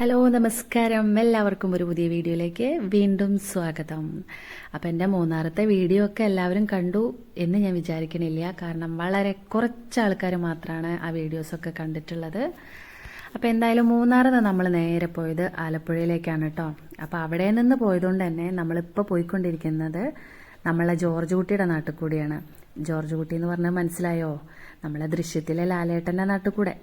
Hello നമസ്കാരം. എല്ലാവർക്കും ഒരു പുതിയ വീഡിയോയിലേക്ക് വീണ്ടും സ്വാഗതം. അപ്പം എന്റെ മൂന്നാറത്തെ വീഡിയോ ഒക്കെ എല്ലാവരും കണ്ടു എന്ന് ഞാൻ വിചാരിക്കണില്ല. കാരണം വളരെ കുറച്ച് ആൾക്കാർ മാത്രമാണ് ആ വീഡിയോസൊക്കെ കണ്ടിട്ടുള്ളത്. അപ്പോൾ എന്തായാലും മൂന്നാറിൽ നിന്ന് നമ്മൾ നേരെ പോയത് ആലപ്പുഴയിലേക്കാണ് കേട്ടോ അപ്പോൾ അവിടെ നിന്ന് പോയതുകൊണ്ട് തന്നെ നമ്മളിപ്പോൾ പോയിക്കൊണ്ടിരിക്കുന്നത് നമ്മളെ ജോർജ് കുട്ടിയുടെ നാട്ടിൽ കൂടിയാണ്. ജോർജ് കുട്ടി എന്ന് പറഞ്ഞാൽ മനസ്സിലായോ? നമ്മളെ ദൃശ്യത്തിലെ ലാലേട്ടന്റെ നാട്ടിൽ കൂടെ.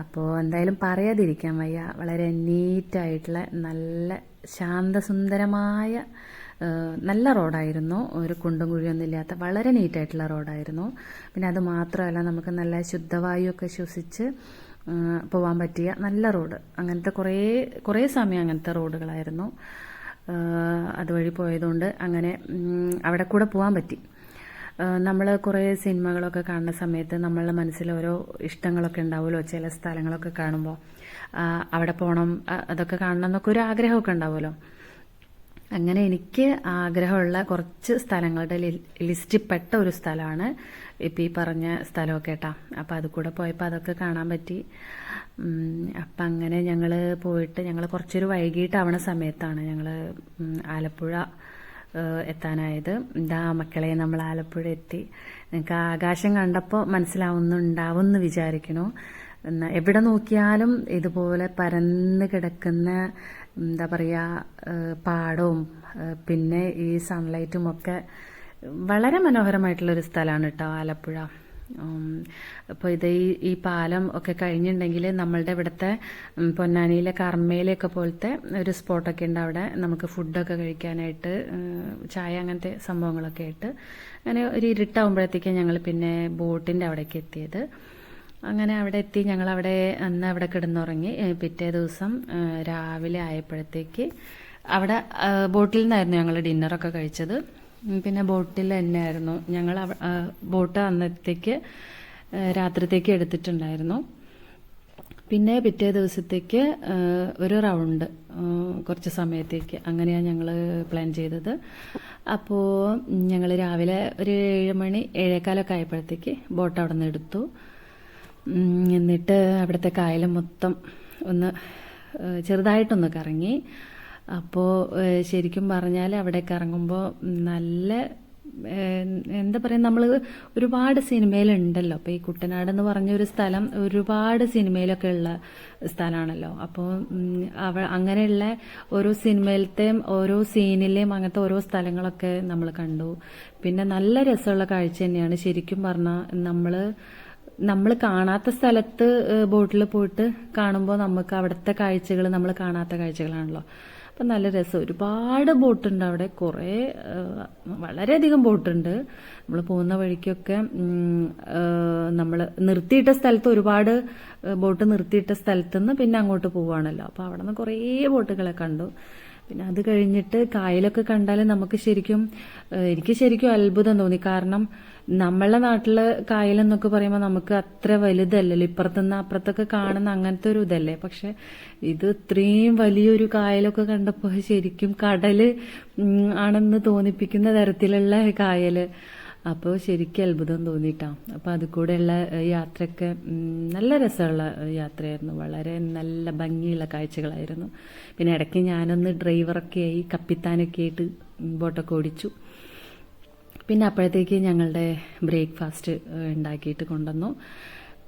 അപ്പോൾ എന്തായാലും പറയാതിരിക്കാൻ വയ്യ. വളരെ നീറ്റായിട്ടുള്ള നല്ല ശാന്തസുന്ദരമായ നല്ല റോഡായിരുന്നു. ഒരു കുണ്ടും കുഴിയൊന്നും ഇല്ലാത്ത വളരെ നീറ്റായിട്ടുള്ള റോഡായിരുന്നു. പിന്നെ അത് മാത്രമല്ല നമുക്ക് നല്ല ശുദ്ധവായുവൊക്കെ ശ്വസിച്ച് പോവാൻ പറ്റിയ നല്ല റോഡ്. അങ്ങനത്തെ കുറേ കുറേ സമയം അങ്ങനത്തെ റോഡുകളായിരുന്നു. അതുവഴി പോയതുകൊണ്ട് അങ്ങനെ അവിടെ കൂടെ പോകാൻ പറ്റി. നമ്മൾ കുറേ സിനിമകളൊക്കെ കാണുന്ന സമയത്ത് നമ്മളുടെ മനസ്സിൽ ഓരോ ഇഷ്ടങ്ങളൊക്കെ ഉണ്ടാവുമല്ലോ ചില സ്ഥലങ്ങളൊക്കെ കാണുമ്പോൾ അവിടെ പോകണം അതൊക്കെ കാണണം എന്നൊക്കെ ഒരു ആഗ്രഹമൊക്കെ ഉണ്ടാവുമല്ലോ. അങ്ങനെ എനിക്ക് ആഗ്രഹമുള്ള കുറച്ച് സ്ഥലങ്ങളുടെ ലിസ്റ്റിൽപ്പെട്ട ലിസ്റ്റിൽ പെട്ട ഒരു സ്ഥലമാണ് ഇപ്പം ഈ പറഞ്ഞ സ്ഥലമൊക്കെ കേട്ടാ. അപ്പം അത് കൂടെ പോയപ്പോൾ അതൊക്കെ കാണാൻ പറ്റി. അപ്പം അങ്ങനെ ഞങ്ങൾ പോയിട്ട് ഞങ്ങൾ കുറച്ചൊരു വൈകിട്ടാവണ സമയത്താണ് ഞങ്ങൾ ആലപ്പുഴ എത്താനായത്. ഇതാ മക്കളെ നമ്മൾ ആലപ്പുഴ എത്തി. നിങ്ങൾക്ക് ആകാശം കണ്ടപ്പോൾ മനസ്സിലാവുന്നുണ്ടാവും എന്ന് വിചാരിക്കണു എവിടെ നോക്കിയാലും ഇതുപോലെ പരന്ന് കിടക്കുന്ന എന്താ പറയുക പാടവും പിന്നെ ഈ സൺലൈറ്റും ഒക്കെ വളരെ മനോഹരമായിട്ടുള്ളൊരു സ്ഥലമാണ് കേട്ടോ ആലപ്പുഴ. അപ്പോൾ ഇത് ഈ ഈ പാലം ഒക്കെ കഴിഞ്ഞിട്ടുണ്ടെങ്കിൽ നമ്മളുടെ ഇവിടുത്തെ പൊന്നാനിയിലെ കർമ്മയിലൊക്കെ പോലത്തെ ഒരു സ്പോട്ടൊക്കെ ഉണ്ട് അവിടെ. നമുക്ക് ഫുഡൊക്കെ കഴിക്കാനായിട്ട് ചായ അങ്ങനത്തെ സംഭവങ്ങളൊക്കെ ആയിട്ട്. അങ്ങനെ ഒരു ഇരുട്ടാവുമ്പോഴത്തേക്ക് ഞങ്ങൾ പിന്നെ ബോട്ടിന്റെ അവിടേക്ക് എത്തിയത്. അങ്ങനെ അവിടെ എത്തി ഞങ്ങൾ അവിടെ അന്ന് അവിടെ കിടന്നുറങ്ങി. പിറ്റേ ദിവസം രാവിലെ ആയപ്പോഴത്തേക്ക് അവിടെ ബോട്ടിൽ നിന്നായിരുന്നു ഞങ്ങൾ ഡിന്നറൊക്കെ കഴിച്ചത്. പിന്നെ ബോട്ടിൽ തന്നെ ആയിരുന്നു ഞങ്ങൾ ബോട്ട് അന്നത്തേക്ക് രാത്രിത്തേക്ക് എടുത്തിട്ടുണ്ടായിരുന്നു. പിന്നെ പിറ്റേ ദിവസത്തേക്ക് ഒരു റൗണ്ട് കുറച്ച് സമയത്തേക്ക് അങ്ങനെയാണ് ഞങ്ങൾ പ്ലാൻ ചെയ്തത്. അപ്പോൾ ഞങ്ങൾ രാവിലെ ഒരു ഏഴ് മണി ഏഴേക്കാലൊക്കെ ആയപ്പോഴത്തേക്ക് ബോട്ട് അവിടെ നിന്ന് എടുത്തു എന്നിട്ട് അവിടുത്തെ കായൽ മൊത്തം ഒന്ന് ചെറുതായിട്ടൊന്ന് കറങ്ങി. അപ്പോൾ ശരിക്കും പറഞ്ഞാൽ അവിടെ കറങ്ങുമ്പോൾ നല്ല എന്താ പറയുക നമ്മൾ ഒരുപാട് സിനിമയിലുണ്ടല്ലോ. അപ്പോൾ ഈ കുട്ടനാട് എന്ന് പറഞ്ഞ ഒരു സ്ഥലം ഒരുപാട് സിനിമയിലൊക്കെ ഉള്ള സ്ഥലമാണല്ലോ അപ്പോൾ അവ അങ്ങനെയുള്ള ഓരോ സിനിമയിലത്തെയും ഓരോ സീനിലെയും അങ്ങനത്തെ ഓരോ സ്ഥലങ്ങളൊക്കെ നമ്മൾ കണ്ടു. പിന്നെ നല്ല രസമുള്ള കാഴ്ച തന്നെയാണ് ശരിക്കും പറഞ്ഞാൽ നമ്മൾ നമ്മൾ കാണാത്ത സ്ഥലത്ത് ബോട്ടിൽ പോയിട്ട് കാണുമ്പോൾ നമുക്ക് അവിടുത്തെ കാഴ്ചകൾ നമ്മൾ കാണാത്ത കാഴ്ചകളാണല്ലോ. അപ്പം നല്ല രസം. ഒരുപാട് ബോട്ടുണ്ട് അവിടെ. കുറേ വളരെയധികം ബോട്ടുണ്ട്. നമ്മൾ പോകുന്ന വഴിക്കൊക്കെ നമ്മൾ നിർത്തിയിട്ട സ്ഥലത്ത് ഒരുപാട് ബോട്ട് നിർത്തിയിട്ട സ്ഥലത്തുനിന്ന് പിന്നെ അങ്ങോട്ട് പോവുകയാണല്ലോ അപ്പോൾ അവിടെ നിന്ന് കുറേ ബോട്ടുകളെ കണ്ടു. പിന്നെ അത് കഴിഞ്ഞിട്ട് കായലൊക്കെ കണ്ടാൽ നമുക്ക് ശരിക്കും എനിക്ക് ശരിക്കും അത്ഭുതം തോന്നി. കാരണം നമ്മളെ നാട്ടിൽ കായൽ എന്നൊക്കെ പറയുമ്പോൾ നമുക്ക് അത്ര വലുതല്ലല്ലോ. ഇപ്പുറത്തുനിന്ന് അപ്പുറത്തൊക്കെ കാണുന്ന അങ്ങനത്തെ ഒരു ഇതല്ലേ. പക്ഷെ ഇത് ഇത്രയും വലിയൊരു കായലൊക്കെ കണ്ടപ്പോൾ ശരിക്കും കടൽ ആണെന്ന് തോന്നിപ്പിക്കുന്ന തരത്തിലുള്ള കായൽ. അപ്പോൾ ശരിക്കും അത്ഭുതം തോന്നിയിട്ടാ. അപ്പോൾ അത് കൂടെയുള്ള യാത്രയൊക്കെ നല്ല രസമുള്ള യാത്രയായിരുന്നു. വളരെ നല്ല ഭംഗിയുള്ള കാഴ്ചകളായിരുന്നു. പിന്നെ ഇടയ്ക്ക് ഞാനൊന്ന് ഡ്രൈവറൊക്കെ ആയി കപ്പിത്താനൊക്കെ ആയിട്ട് ബോട്ടൊക്കെ ഓടിച്ചു. പിന്നെ അപ്പോഴത്തേക്ക് ഞങ്ങളുടെ ബ്രേക്ക്ഫാസ്റ്റ് ഉണ്ടാക്കിയിട്ട് കൊണ്ടുവന്നു.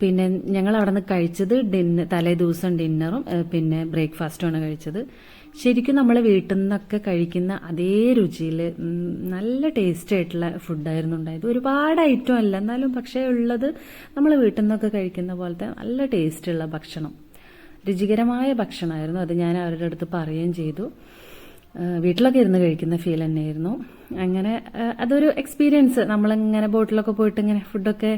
പിന്നെ ഞങ്ങൾ അവിടെ നിന്ന് കഴിച്ചത് ഡിന്നർ തലേ ദിവസം ഡിന്നറും പിന്നെ ബ്രേക്ക്ഫാസ്റ്റുമാണ് കഴിച്ചത്. ശരിക്കും നമ്മൾ വീട്ടിൽ നിന്നൊക്കെ കഴിക്കുന്ന അതേ രുചിയിൽ നല്ല ടേസ്റ്റ് ആയിട്ടുള്ള ഫുഡായിരുന്നു ഉണ്ടായത്. ഒരുപാട് ഐറ്റം അല്ല എന്നാലും പക്ഷേ ഉള്ളത് നമ്മൾ വീട്ടിൽ നിന്നൊക്കെ കഴിക്കുന്ന പോലത്തെ നല്ല ടേസ്റ്റുള്ള ഭക്ഷണം. രുചികരമായ ഭക്ഷണമായിരുന്നു അത് ഞാൻ അവരുടെ അടുത്ത് പറയുകയും ചെയ്തു. വീട്ടിലൊക്കെ ഇരുന്ന് കഴിക്കുന്ന ഫീൽ തന്നെയായിരുന്നു. അങ്ങനെ അതൊരു എക്സ്പീരിയൻസ് നമ്മളിങ്ങനെ ബോട്ടിലൊക്കെ പോയിട്ട് ഇങ്ങനെ ഫുഡൊക്കെ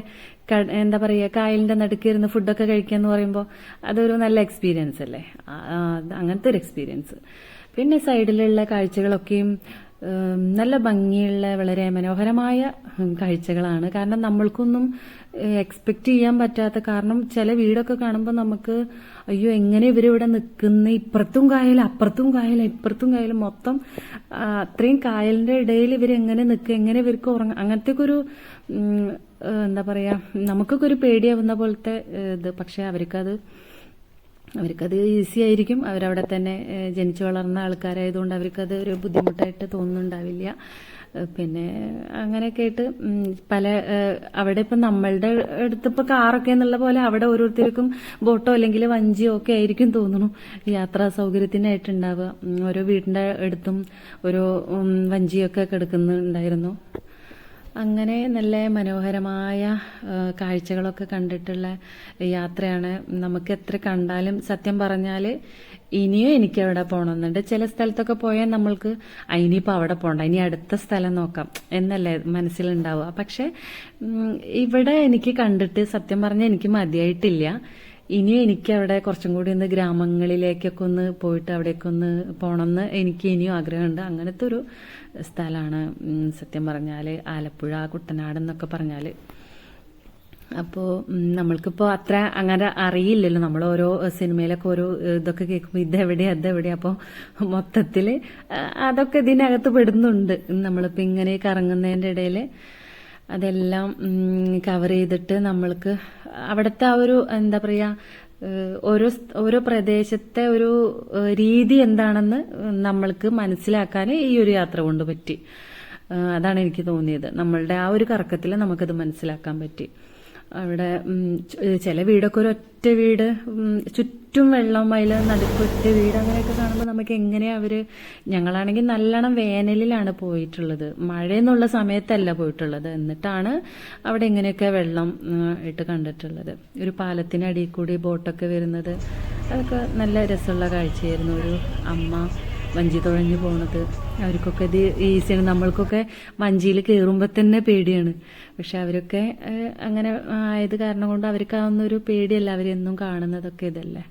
എന്താ പറയുക കായലിന്റെ നടുക്ക് ഇരുന്ന് ഫുഡൊക്കെ കഴിക്കുക എന്ന് പറയുമ്പോൾ അതൊരു നല്ല എക്സ്പീരിയൻസ് അല്ലേ? അങ്ങനത്തെ ഒരു എക്സ്പീരിയൻസ് പിന്നെ സൈഡിലുള്ള കാഴ്ചകളൊക്കെയും നല്ല ഭംഗിയുള്ള വളരെ മനോഹരമായ കാഴ്ചകളാണ്. കാരണം നമ്മൾക്കൊന്നും എക്സ്പെക്ട് ചെയ്യാൻ പറ്റാത്ത കാരണം ചില വീടൊക്കെ കാണുമ്പോൾ നമുക്ക് അയ്യോ എങ്ങനെ ഇവരിവിടെ നിൽക്കുന്ന? ഇപ്പുറത്തും കായൽ അപ്പുറത്തും കായൽ ഇപ്പുറത്തും കായൽ. മൊത്തം അത്രയും കായലിന്റെ ഇടയിൽ ഇവരെങ്ങനെ നിൽക്കുക എങ്ങനെ ഇവർക്ക് ഉറങ്ങുക അങ്ങനത്തെ ഒരു എന്താ പറയാ നമുക്കൊക്കെ ഒരു പേടിയാവുന്ന പോലത്തെ ഇത്. പക്ഷെ അവർക്കത് അവർക്കത് ഈസി ആയിരിക്കും. അവരവിടെ തന്നെ ജനിച്ചു വളർന്ന ആൾക്കാരായതുകൊണ്ട് അവർക്കത് ഒരു ബുദ്ധിമുട്ടായിട്ട് തോന്നുന്നുണ്ടാവില്ല. പിന്നെ അങ്ങനെയൊക്കെ ആയിട്ട് പല അവിടെ ഇപ്പം നമ്മളുടെ അടുത്ത് കാറൊക്കെ എന്നുള്ള പോലെ അവിടെ ഓരോരുത്തർക്കും ബോട്ടോ അല്ലെങ്കിൽ വഞ്ചിയോ ഒക്കെ ആയിരിക്കും തോന്നുന്നു. യാത്രാ സൗകര്യത്തിനായിട്ടുണ്ടാവുക. ഓരോ വീടിന്റെ അടുത്തും ഓരോ വഞ്ചിയൊക്കെ കിടക്കുന്നുണ്ടായിരുന്നു. അങ്ങനെ നല്ല മനോഹരമായ കാഴ്ചകളൊക്കെ കണ്ടിട്ടുള്ള യാത്രയാണ് നമുക്ക് എത്ര കണ്ടാലും സത്യം പറഞ്ഞാൽ ഇനിയും എനിക്ക് അവിടെ പോകണമെന്നുണ്ട് ചില സ്ഥലത്തൊക്കെ പോയാൽ നമ്മൾക്ക് "ആ, ഇനിയിപ്പോൾ അവിടെ പോകണ്ട ഇനി അടുത്ത സ്ഥലം നോക്കാം എന്നല്ലേ മനസ്സിലുണ്ടാവുക. പക്ഷെ ഇവിടെ എനിക്ക് കണ്ടിട്ട് സത്യം പറഞ്ഞാൽ എനിക്ക് മതിയായിട്ടില്ല. ഇനിയും എനിക്ക് അവിടെ കുറച്ചും കൂടി ഒന്ന് ഗ്രാമങ്ങളിലേക്കൊക്കെ ഒന്ന് പോയിട്ട് അവിടേക്ക് ഒന്ന് പോകണം എന്ന് എനിക്ക് ഇനിയും ആഗ്രഹമുണ്ട്. അങ്ങനത്തെ ഒരു സ്ഥലമാണ് സത്യം പറഞ്ഞാൽ ആലപ്പുഴ കുട്ടനാട് എന്നൊക്കെ പറഞ്ഞാൽ അപ്പോൾ നമ്മൾക്കിപ്പോൾ അത്ര അങ്ങനെ അറിയില്ലല്ലോ. നമ്മൾ ഓരോ സിനിമയിലൊക്കെ ഓരോ ഇതൊക്കെ കേൾക്കുമ്പോൾ ഇതെവിടെ അതെവിടെ അപ്പോൾ മൊത്തത്തിൽ അതൊക്കെ ഇതിനകത്ത് പെടുന്നുണ്ട്. നമ്മളിപ്പോൾ ഇങ്ങനെ കറങ്ങുന്നതിന്റെ ഇടയിൽ അതെല്ലാം കവർ ചെയ്തിട്ട് നമ്മൾക്ക് അവിടുത്തെ ആ ഒരു എന്താ പറയുക ഓരോ ഓരോ പ്രദേശത്തെ ഒരു രീതി എന്താണെന്ന് നമ്മൾക്ക് മനസ്സിലാക്കാൻ ഈ ഒരു യാത്ര കൊണ്ട് പറ്റി. അതാണ് എനിക്ക് തോന്നിയത്. നമ്മളുടെ ആ ഒരു കറക്കത്തിൽ നമുക്കത് മനസ്സിലാക്കാൻ പറ്റി. അവിടെ ചില വീടൊക്കെ ഒരു ഒറ്റ വീട് ചുറ്റും വെള്ളം അതിൽ നടുക്ക് ഒറ്റ വീട് അങ്ങനെയൊക്കെ കാണുമ്പോൾ നമുക്ക് എങ്ങനെയാ അവർ ഞങ്ങളാണെങ്കിൽ നല്ലോണം വേനലിലാണ് പോയിട്ടുള്ളത്. മഴയെന്നുള്ള സമയത്തല്ല പോയിട്ടുള്ളത്. എന്നിട്ടാണ് അവിടെ ഇങ്ങനെയൊക്കെ വെള്ളം ഇട്ട് കണ്ടിട്ടുള്ളത്. ഒരു പാലത്തിനടിയിൽ കൂടി ബോട്ടൊക്കെ വരുന്നത്. അതൊക്കെ നല്ല രസമുള്ള കാഴ്ചയായിരുന്നു. ഒരു അമ്മ വഞ്ചി തുഴഞ്ഞു പോണത്. അവർക്കൊക്കെ ഇത് ഈസിയാണ് നമ്മൾക്കൊക്കെ വഞ്ചിയിൽ കയറുമ്പോൾ തന്നെ പേടിയാണ്. പക്ഷെ അവരൊക്കെ അങ്ങനെ ആയത് കാരണം കൊണ്ട് അവർക്ക് ആ ഒന്നൊരു പേടിയല്ല. അവരെന്നും കാണുന്നതൊക്കെ ഇതല്ലേ.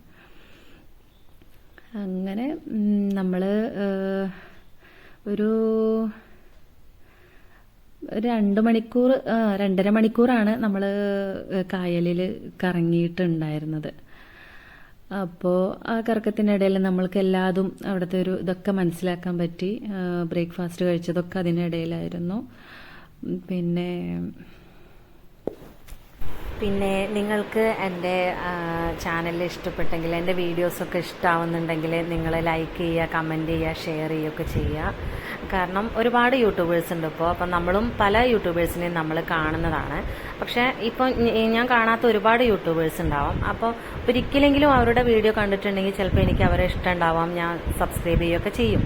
അങ്ങനെ നമ്മൾ ഒരു രണ്ട് മണിക്കൂർ രണ്ടര മണിക്കൂറാണ് നമ്മൾ കായലിൽ കറങ്ങിയിട്ടുണ്ടായിരുന്നത്. അപ്പോൾ ആ കറക്കത്തിനിടയിൽ നമ്മൾക്ക് എല്ലാതും അവിടുത്തെ ഒരു ഇതൊക്കെ മനസ്സിലാക്കാൻ പറ്റി. ബ്രേക്ക്ഫാസ്റ്റ് കഴിച്ചതൊക്കെ അതിനിടയിലായിരുന്നു. പിന്നെ പിന്നെ നിങ്ങൾക്ക് എന്റെ ചാനൽ ഇഷ്ടപ്പെട്ടെങ്കിൽ എന്റെ വീഡിയോസൊക്കെ ഇഷ്ടമാവുന്നുണ്ടെങ്കിൽ നിങ്ങൾ ലൈക്ക് ചെയ്യുക കമന്റ് ചെയ്യുക ഷെയർ ചെയ്യുകയൊക്കെ ചെയ്യുക. കാരണം ഒരുപാട് യൂട്യൂബേഴ്സ് ഉണ്ട് ഇപ്പോൾ അപ്പം നമ്മളും പല യൂട്യൂബേഴ്സിനെയും നമ്മൾ കാണുന്നതാണ്. പക്ഷേ ഇപ്പോൾ ഞാൻ കാണാത്ത ഒരുപാട് യൂട്യൂബേഴ്സ് ഉണ്ടാവും. അപ്പോൾ ഒരിക്കലെങ്കിലും അവരുടെ വീഡിയോ കണ്ടിട്ടുണ്ടെങ്കിൽ ചിലപ്പോൾ എനിക്ക് അവരെ ഇഷ്ടം ഉണ്ടാവാം. ഞാൻ സബ്സ്ക്രൈബ് ചെയ്യുകയൊക്കെ ചെയ്യും.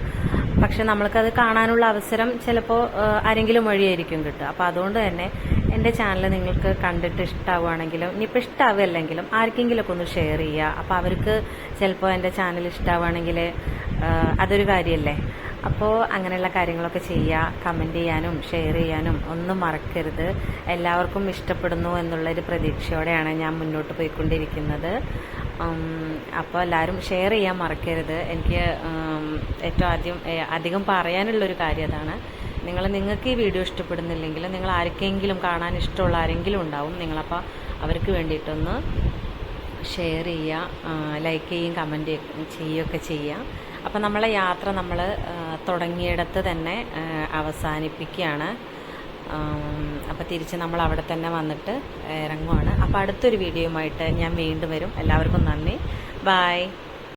പക്ഷെ നമ്മൾക്കത് കാണാനുള്ള അവസരം ചിലപ്പോൾ ആരെങ്കിലും വഴിയായിരിക്കും കിട്ടുക. അപ്പോൾ അതുകൊണ്ട് തന്നെ എന്റെ ചാനൽ നിങ്ങൾക്ക് കണ്ടിട്ട് ഇഷ്ടമാവുകയാണെങ്കിലും ഇനിയിപ്പോൾ ഇഷ്ടമാവുകയല്ലെങ്കിലും ആർക്കെങ്കിലുമൊക്കെ ഒന്ന് ഷെയർ ചെയ്യുക. അപ്പോൾ അവർക്ക് ചിലപ്പോൾ എന്റെ ചാനൽ ഇഷ്ടമാവുകയാണെങ്കിൽ അതൊരു കാര്യമല്ലേ അപ്പോൾ അങ്ങനെയുള്ള കാര്യങ്ങളൊക്കെ ചെയ്യുക കമന്റ് ചെയ്യാനും ഷെയർ ചെയ്യാനും ഒന്നും മറക്കരുത്. എല്ലാവർക്കും ഇഷ്ടപ്പെടുന്നു എന്നുള്ളൊരു പ്രതീക്ഷയോടെയാണ് ഞാൻ മുന്നോട്ട് പോയിക്കൊണ്ടിരിക്കുന്നത്. അപ്പോൾ എല്ലാവരും ഷെയർ ചെയ്യാൻ മറക്കരുത്. എനിക്ക് ഏറ്റവും ആദ്യം അധികം പറയാനുള്ളൊരു കാര്യം അതാണ്. നിങ്ങൾ നിങ്ങൾക്ക് ഈ വീഡിയോ ഇഷ്ടപ്പെടുന്നില്ലെങ്കിൽ നിങ്ങൾ ആർക്കെങ്കിലും കാണാൻ ഇഷ്ടമുള്ള ആരെങ്കിലും ഉണ്ടാവും. നിങ്ങളപ്പോൾ അവർക്ക് വേണ്ടിയിട്ടൊന്ന് ഷെയർ ചെയ്യുക ലൈക്ക് ചെയ്യുകയും കമന്റ് ചെയ്യുകയൊക്കെ ചെയ്യുക അപ്പം നമ്മളെ യാത്ര നമ്മൾ തുടങ്ങിയിടത്ത് തന്നെ അവസാനിപ്പിക്കുകയാണ്. അപ്പോൾ തിരിച്ച് നമ്മൾ അവിടെ തന്നെ വന്നിട്ട് ഇറങ്ങുവാണ്. അപ്പോൾ അടുത്തൊരു വീഡിയോയുമായിട്ട് ഞാൻ വീണ്ടും വരും. എല്ലാവർക്കും നന്ദി. ബായ്